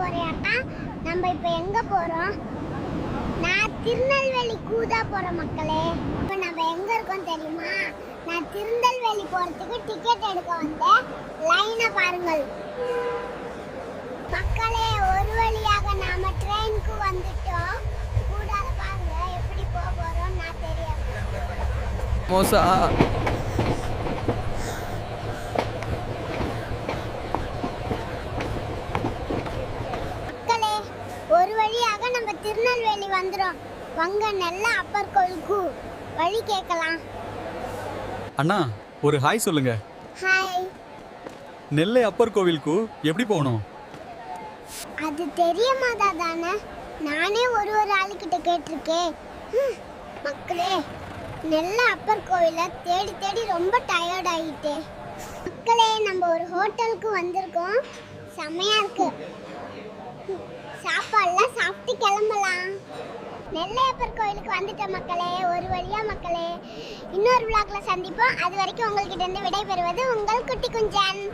போறியாக்கா நம்ம இப்ப எங்க போறோம்? நான் திருநெல்வேலி கூதா போற மக்களே. இப்ப நம்ம எங்க இருக்கோம் தெரியுமா? நான் திருநெல்வேலி போறதுக்கு டிக்கெட் எடுக்க வந்தேன். லைனை பாருங்கள். மக்களே ஒரு வழியாக நாம ட்ரெயினுக்கு வந்துட்டோம். கூடாத பாருங்க எப்படி போக போறோம் நான் தெரியாது மோசா மக்களே ஒரு வழியாக நம்ம திருநெல்வேலி வந்துடும் வங்க நெல்ல அப்பர் கொழுக்கு வழி கேட்கலாம். அண்ணா ஒரு ஹாய் சொல்லுங்க. ஹாய் நெல்லை அப்பர் கோவிலுக்கு எப்படி போகணும்? அது தெரியுமாதா தானே நானே ஒரு ஒரு ஆளுக்கிட்ட கேட்டிருக்கேன். மக்களே நெல்ல அப்பர் கோவிலை தேடி தேடி ரொம்ப டயர்ட் ஆகிட்டேன் மக்களே நம்ம ஒரு ஹோட்டலுக்கு வந்திருக்கோம். செமையா இருக்கு. சாப்பாடுலாம் கிளம்பலாம். நெல்லையப்பர் கோயிலுக்கு வந்துட்ட மக்களே ஒரு வழியா மக்களே. இன்னொரு விழாக்கில் சந்திப்போம். அது வரைக்கும் உங்கள்கிட்ட இருந்து விடைபெறுவது உங்கள் குட்டி குஞ்சன்.